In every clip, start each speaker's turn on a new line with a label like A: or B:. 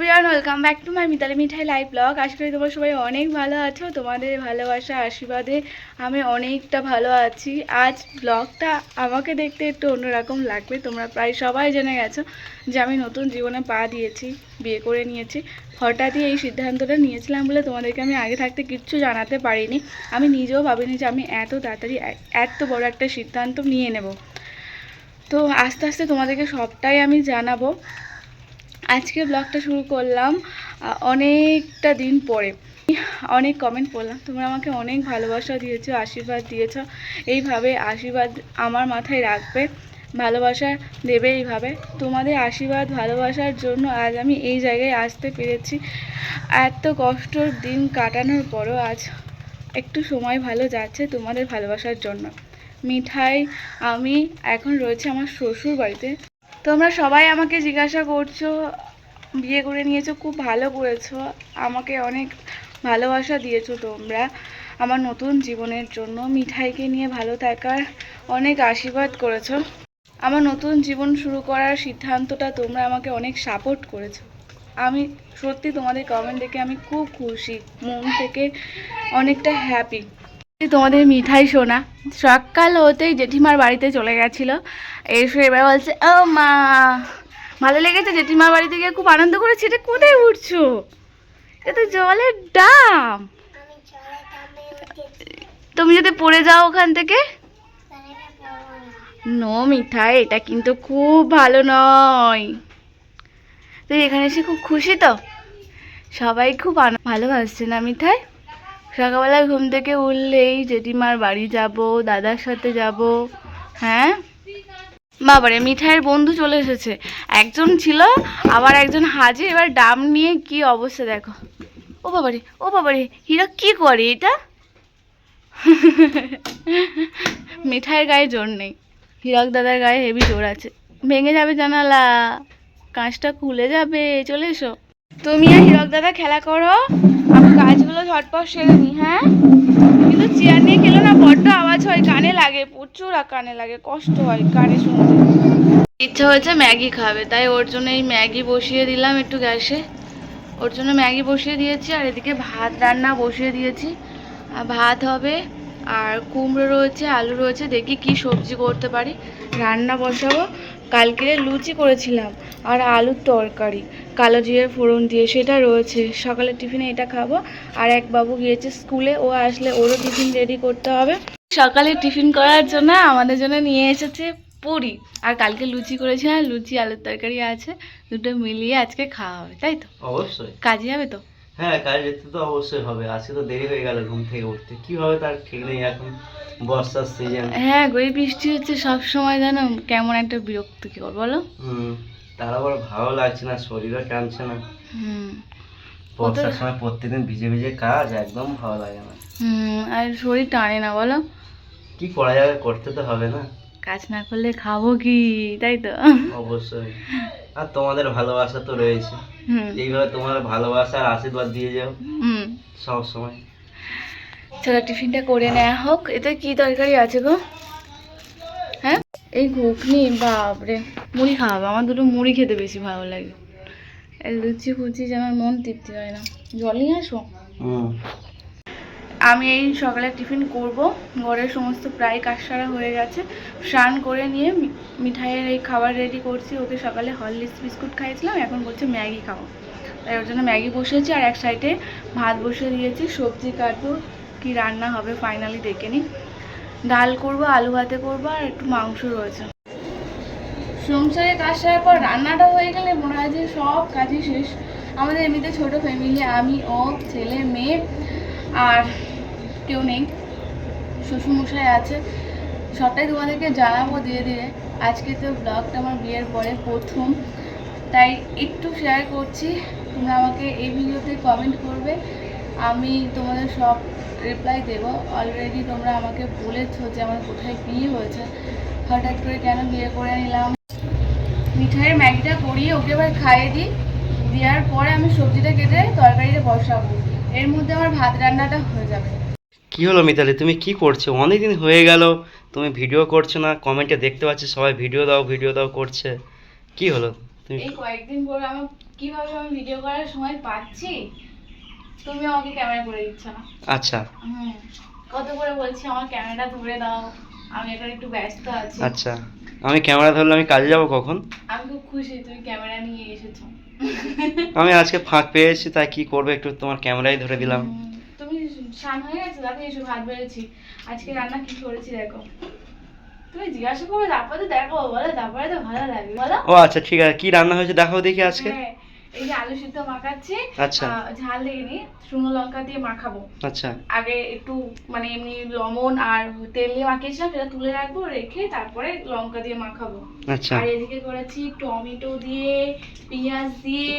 A: Everyone welcome back to my Mitali Mithai live blog আশা করি তোমরা সবাই অনেক ভালো আছো, তোমাদের ভালোবাসা, আশীর্বাদে আমি অনেকটা ভালো আছি। আজ ব্লগটা আমাকে দেখতে একটু অন্যরকম লাগবে, তোমরা প্রায় সবাই জেনে গেছো যে আমি নতুন জীবনে পা দিয়েছি, বিয়ে করে নিয়েছি। হঠাৎই এই সিদ্ধান্তটা নিয়েছিলাম বলে তোমাদেরকে আমি আগে থাকতে কিচ্ছু জানাতে পারিনি। আমি নিজেও ভাবিনি যে আমি এত তাড়াতাড়ি এত বড় একটা সিদ্ধান্ত নিয়ে নেব। তো আস্তে আস্তে তোমাদেরকে সবটাই আমি জানাব। আজকে ব্লগটা শুরু করলাম অনেকটা দিন পরে। অনেক কমেন্ট পড়লাম তোমরা আমাকে অনেক ভালোবাসা দিয়েছ, আশীর্বাদ দিয়েছ। এইভাবে আশীর্বাদ আমার মাথায় রাখবে, ভালোবাসা দেবে এইভাবে। তোমাদের আশীর্বাদ, ভালোবাসার জন্য আজ আমি এই জায়গায় আসতে পেরেছি। এত কষ্টর দিন কাটানোর পরও আজ একটু সময় ভালো যাচ্ছে তোমাদের ভালোবাসার জন্য। মিঠাই আমি এখন রয়েছে আমার শ্বশুর বাড়িতে তোমরা সবাই আমাকে জিজ্ঞাসা করছ, বিয়ে করে নিয়েছো, খুব ভালো করেছ, আমাকে অনেক ভালোবাসা দিয়েছ তোমরা। আমার নতুন জীবনের জন্য মিঠাইকে নিয়ে ভালো থাকার অনেক আশীর্বাদ করেছ। আমার নতুন জীবন শুরু করার সিদ্ধান্তটা তোমরা আমাকে অনেক সাপোর্ট করেছ। আমি সত্যি তোমাদের কমেন্ট দেখে আমি খুব খুশি, মন থেকে অনেকটা হ্যাপি তোমাদের মিঠাই শোনা সকাল হতেই জেঠিমার বাড়িতে চলে গেছিল। এসে এবার বলছে, ও মা, ভালো লেগেছে? জেঠিমার বাড়িতে গিয়ে খুব আনন্দ করেছি। এটা কোথায় উঠছো? এটা তো জলের ডাম। তুমি যদি পড়ে যাও ওখান থেকে। নো মিঠাই, এটা কিন্তু খুব ভালো নয়। তুই এখানে এসে খুব খুশি তো? সবাই খুব ভালোবাসছে না মিঠাই? সকালবেলা ঘুম থেকে উঠলেই জেঠিমার বাড়ি যাব, দাদার সাথে যাব হ্যাঁ? বাবারে, মিঠাইয়ের বন্ধু চলে এসেছে। একজন ছিল, আবার একজন হাজির। এবার ডাম নিয়ে কি অবস্থা দেখো। ও বাবারে ও বাবারে, হীরা কি করে এটা? মিঠাইয়ের গায়ে জোর নেই। হীরক দাদার গায়ে হেভি জোর আছে। ভেঙে যাবে জানালা। কাঁচটা খুলে যাবে। চলে এসো। তুমি আর হীরক দাদা খেলা করো। আমি কাজগুলো ঝটপট সেরে নিই হ্যাঁ? কিন্তু চেয়ার নিয়ে খেলো না বড্ড আওয়াজ হয়, কানে লাগে, প্রচুর কানে লাগে, কষ্ট হয় কানে শুনতে। ইচ্ছা হয়েছে ম্যাগি খাবে, তাই ওর জন্য এই ম্যাগি বসিয়ে দিলাম একটু গ্যাসে। ওর জন্য ম্যাগি বসিয়ে দিয়েছি, আর এদিকে ভাত রান্না বসিয়ে দিয়েছি। আর ভাত হবে, আর কুমড়ো রয়েছে, আলু রয়েছে, দেখি কি সবজি করতে পারি। রান্না বসাবো কালকে লুচি করেছিলাম, আর আলুর তরকারি। কালো জিরে ফোড়ন দিয়ে সেটা রয়েছে। সকালে টিফিনে এটা খাব। আর এক বাবু গিয়েছে স্কুলে ও আসলে ওরও টিফিন রেডি করতে হবে। সকালে টিফিন করার জন্য আমাদের জন্য নিয়ে এসেছে পুরি। আর কালকে লুচি করেছিলাম লুচি আলুর তরকারি আছে। দুটো মিলিয়ে আজকে খাওয়া হবে তাই তো?
B: অবশ্যই।
A: কাজে যাবে তো?
B: হ্যাঁ কাজ যেতে তো অবশ্যই হবে। আজকে তো দেরি হয়ে গেল ঘুম থেকে উঠতে। কি হবে তার ঠিক নেই এখন বর্ষার সিজন
A: হ্যাঁ গই বৃষ্টি হচ্ছে সব সময় জানো কেমন একটা বিরক্ত কি কর বলো?
B: হুম। তার আবার ভালো লাগছে না শরীরও টানছে না।
A: হুম।
B: বর্ষার সময় প্রত্যেকদিন ভিজে ভিজে কাজ একদম ভালো লাগে না।
A: হুম আর শরীর টানে না বলো।
B: কি করা যাবে করতে তো হবে না।
A: কাজ না করলে খাব কি তাই তো?
B: অবশ্যই। আর তোমাদের ভালোবাসা তো রয়েছে। এইভাবে তোমার ভালোবাসা আর আশীর্বাদ দিয়ে যাও।
A: হুম।
B: সব সময়।
A: চলো টিফিনটা করে নেওয়া হোক। এতে কি তরকারি আছে গো? এই ঘুগনি বাপরে। মুড়ি খাওয়াবো আমার দুটো মুড়ি খেতে বেশি ভালো লাগে। লুচি ফুচি যে আমার মন তৃপ্তি হয় না। জল নিয়ে আসো আমি এই সকালে টিফিন করব। ঘরের সমস্ত প্রায় কাজ সারা হয়ে গেছে। স্নান করে নিয়ে মিঠাইয়ের এই খাবার রেডি করছি। ওকে সকালে হরলিক্স বিস্কুট খাইয়েছিলাম। এখন বলছে ম্যাগি খাব। তাই ওর জন্য ম্যাগি বসিয়েছি। আর এক সাইডে ভাত বসিয়ে দিয়েছি। সবজি কাটবো। কি রান্না হবে? ফাইনালি দেখে নিই। ডাল করব, আলু ভাতে করব আর একটু মাংস রয়েছে। সংসারে কাজ সারার পর রান্নাটা হয়ে গেলে মনে হয় যে সব কাজই শেষ। আমাদের এমনিতে ছোট ফ্যামিলি আমি, ও, ছেলে, মেয়ে আর কেউ নেই। শ্বশুরমশাই আছে। সবটাই তোমাদেরকে জানাব ধীরে ধীরে। আজকে তো ব্লগটা আমার বিয়ের পরে প্রথম। তাই একটু শেয়ার করছি। তোমরা আমাকে এই ভিডিওতে কমেন্ট করবে। আমি তোমাদের সব রিপ্লাই দেবো। অলরেডি তোমরা আমাকে বলেছ যে আমার কোথায় বিয়ে হয়েছে। হঠাৎ করে কেন বিয়ে করে নিলাম? মিঠাইয়ের ম্যাগিটা করিয়ে ওকে এবার খাইয়ে দিই। দেওয়ার পরে আমি সবজিটা কেটে তরকারিটা বসাবো। এর মধ্যে আমার ভাত রান্নাটা হয়ে যাবে।
B: কি হলো মিতালি? তুমি কি করছ? অনেকদিন হয়ে গেল। তুমি ভিডিও করছ না। কমেন্টে দেখতে পাচ্ছি সবাই ভিডিও দাও ভিডিও দাও করছে। কি হলো? তুমি
A: এই কয়েকদিন পরে আমার কীভাবে আমি ভিডিও করার সময় পাচ্ছি? তুমি আমাকে ক্যামেরা করে দিচ্ছ না।
B: আচ্ছা।
A: কত করে বলছি আমার ক্যামেরাটা ধরে দাও আমি এখন একটু ব্যস্ত আছি।
B: আচ্ছা আমি ক্যামেরা ধরলে আমি কাজে যাব কখন?
A: আমি খুব খুশি তুমি ক্যামেরা নিয়ে এসেছ।
B: আমি আজকে ফাঁক পেয়েছি তাই কি করব একটু তোমার ক্যামেরাই ধরে দিলাম।
A: তুমি স্নান হয়ে গেছো দেখো এসব ভাত বেড়েছি। আজকে রান্না কি করেছি দেখো। তুমি জিজ্ঞাসা করবে তারপরে তো দেখো বলো তারপরে তো ভালো লাগবে বলো।
B: ও আচ্ছা ঠিক আছে কি রান্না হয়েছে দেখাও দেখি আজকে।
A: হ্যাঁ এই যে আলু সিদ্ধ মাখাচ্ছি
B: আচ্ছা।
A: ঝাল দিয়ে নি শুকনো লঙ্কা দিয়ে মাখাবো।
B: আচ্ছা।
A: আগে একটু মানে এমনি লবণ আর তেল দিয়ে মাখিয়েছিলাম সেটা তুলে রাখব রেখে তারপরে লঙ্কা দিয়ে মাখাবো।
B: আচ্ছা।
A: আর এদিকে করেছি টমেটো দিয়ে পেঁয়াজ দিয়ে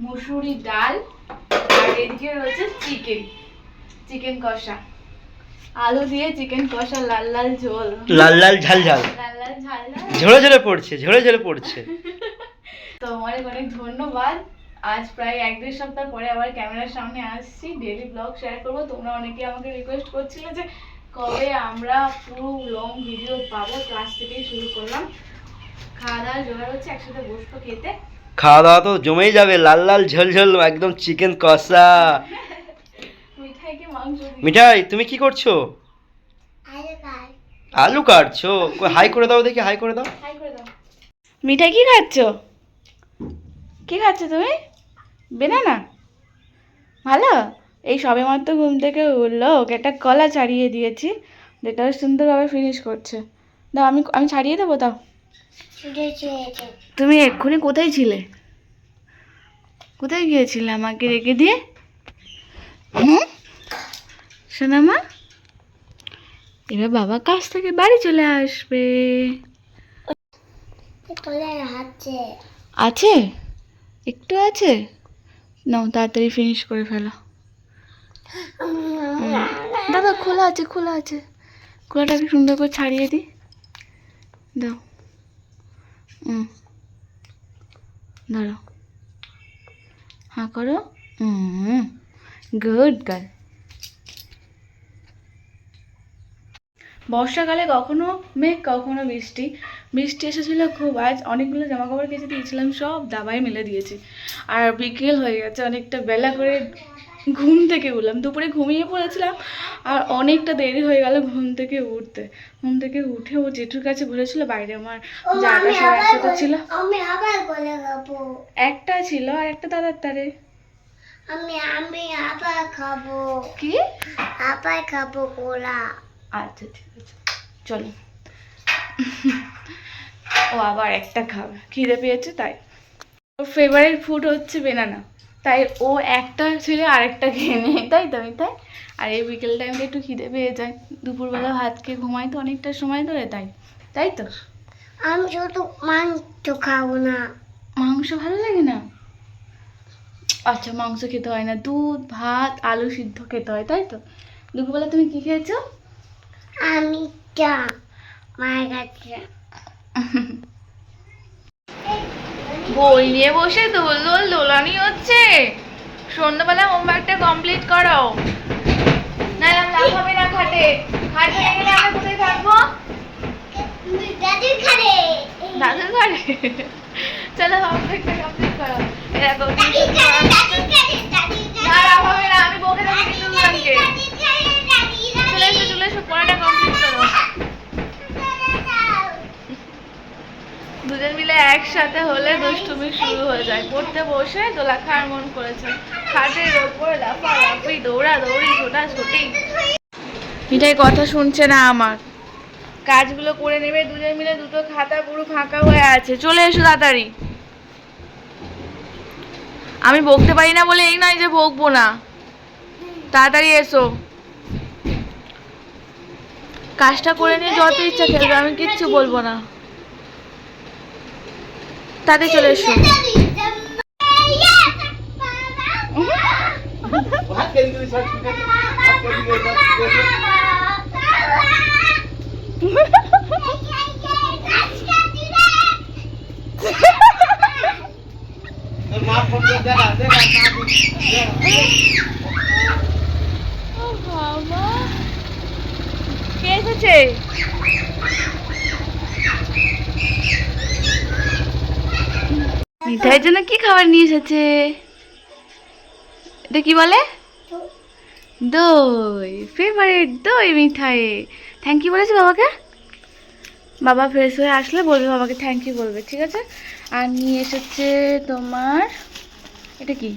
A: মুসুরি ডাল আর এদিকে রয়েছে চিকেন চিকেন কষা। আলু দিয়ে চিকেন কষা লাল লাল ঝোল।
B: লাল লাল ঝাল ঝাল।
A: লাল লাল ঝাল ঝাল।
B: ঝরে ঝরে পড়ছে ঝরে ঝরে পড়ছে।
A: তো অনেক অনেক ধন্যবাদ। আজ প্রায় এক দেড় সপ্তাহ পরে আবার ক্যামেরার সামনে আসছি। ডেলি ব্লগ শেয়ার করব। তোমরা অনেকে আমাকে রিকোয়েস্ট করছিলে যে কবে আমরা পুরো লং ভিডিও পাবো। ক্লাস থেকেই শুরু করলাম। খাওয়া দাওয়া জোগাড় হচ্ছে একসাথে বসবো খেতে।
B: খাওয়া দাওয়া তো জমেই যাবে। লাল লাল ঝোল ঝোল একদম চিকেন কষা।
A: মিঠাইকে মাংস
B: মিঠাই তুমি কি করছ? আলু কাটছো? হাই করে দাও দেখি হাই করে দাও।
A: হাই করে দাও। মিঠাই কি খাচ্ছ? কি খাচ্ছ তুমি? বেনানা ভালো? এই সবে মাত্র ঘুম থেকে উঠল ওকে একটা কলা ছাড়িয়ে দিয়েছি যেটা সুন্দরভাবে ফিনিশ করছে। দাও আমি আমি ছাড়িয়ে দেবো দাও তুমি এক্ষুনি কোথায় ছিলে? কোথায় গিয়েছিলে আমাকে রেখে দিয়ে? হুম? সোনামা? এবার বাবা কাছ থেকে বাড়ি চলে আসবে। আছে? একটু আছে? নাও তাড়াতাড়ি ফিনিশ করে ফেলো। দাদা খোলা আছে খোলা আছে। খোলাটাকে সুন্দর করে ছাড়িয়ে দিই। দাও। হুম। ধরো হ্যাঁ করো। হুম। Good girl. বর্ষাকালে কখনো মেঘ কখনো বৃষ্টি। বৃষ্টি এসেছিল খুব আজ অনেকগুলো জামা কাপড় কেচে দিয়েছিলাম সব দাবাই মেলে দিয়েছি। আর বিকেল হয়ে গেছে অনেকটা বেলা করে ঘুম থেকে উঠলাম। দুপুরে ঘুমিয়ে পড়েছিলাম আর অনেকটা দেরি হয়ে গেল ঘুম থেকে উঠতে। ঘুম থেকে উঠে ও জেঠুর কাছে ঘুরেছিল বাইরে আমার যাটা সব একসাথে ছিল। একটা ছিল আর একটা দাদার তারে।
C: আমি আমি আবার খাব।
A: কি?
C: আবার খাব কোলা
A: আচ্ছা ঠিক আছে। চলো। ও আবার একটা খাবে। খিদে পেয়েছে তাই। ওর ফেভারিট ফুড হচ্ছে বেনানা তাই ও একটা ছেড়ে আরেকটা খেয়ে নেয়। তাই তো আমি তাই? আর এই বিকেল টাইমটা একটু খিদে পেয়ে যায়। দুপুরবেলা ভাত খেয়ে ঘুমাই তো অনেকটা সময় ধরে তাই। তাই তো?
C: আমি শুধু মাংস খাব না।
A: মাংস ভালো লাগে না? আচ্ছা মাংস খেতে হয় না। দুধ ভাত আলু সিদ্ধ খেতে হয়। তাই তো? দুপুরবেলা তুমি কি খেয়েছো?
C: আমি চা। মায়ের কাছে
A: বই নিয়ে বসে দোল দোল দোলানি হচ্ছে। সন্ধ্যাবেলা হোমওয়ার্কটা কমপ্লিট করো না লাভ হবে না খাটে। খাট হয়ে গেলে আমরা কোথায় থাকব?
C: দাদির খারে
A: দাদুর ঘরে? চলো হোমওয়ার্কটা কমপ্লিট করো এরকম হবে না আমি বকে দেবো কিন্তু চলে এসো চলে এসো পড়াটা কমপ্লিট করো। দুজন মিলে একসাথে হলে দুষ্টুমি শুরু হয়ে যায়। পড়তে বসে দোলা খাওয়ার মন করেছে। খাটের ওপরে লাফালাফি দৌড়া দৌড়ি ছোটা ছুটি মিঠাই কথা শুনছে না আমার। কাজগুলো করে নেবে দুজন মিলে দুটো খাতা পুরো ফাঁকা হয়ে আছে। চলে এসো তাড়াতাড়ি। আমি বকতে পারি না বলে এই নয় যে বকবো না। তাড়াতাড়ি এসো। কাজটা করে নিয়ে যত ইচ্ছা খেলবে আমি কিচ্ছু বলব না। তাতে চলে এসো। কে এসেছে? মিঠাইয়ের জন্য কি খাবার নিয়ে এসেছে? এটা কি বলে? দই ফেভারিট দই মিঠাই। থ্যাংক ইউ বলেছি বাবাকে? বাবা ফ্রেশ হয়ে আসলে বলবে বাবাকে থ্যাংক ইউ বলবে ঠিক আছে? আর নিয়ে এসেছে তোমার এটা কি?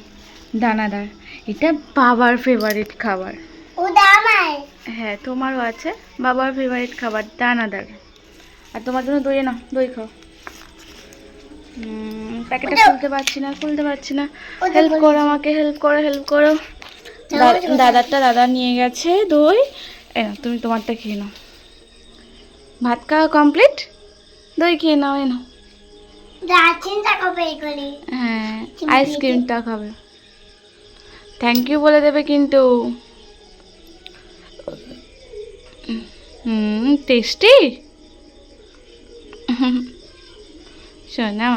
A: দানাদার। এটা বাবার ফেভারিট খাবার। হ্যাঁ তোমারও আছে। বাবার ফেভারিট খাবার দানাদার। আর তোমার জন্য দই না দই খাও। প্যাকেটটা খুলতে পারছি না খুলতে পারছি না। হেল্প করো আমাকে হেল্প করো হেল্প করো। দাদারটা দাদা নিয়ে গেছে দই। তুমি তোমারটা খেয়ে নাও। ভাত খাওয়া কমপ্লিট দই খেয়ে নাও এ নাও। হ্যাঁ আইসক্রিমটা খাবে। থ্যাংক ইউ বলে দেবে কিন্তু। হুম টেস্টি শোনা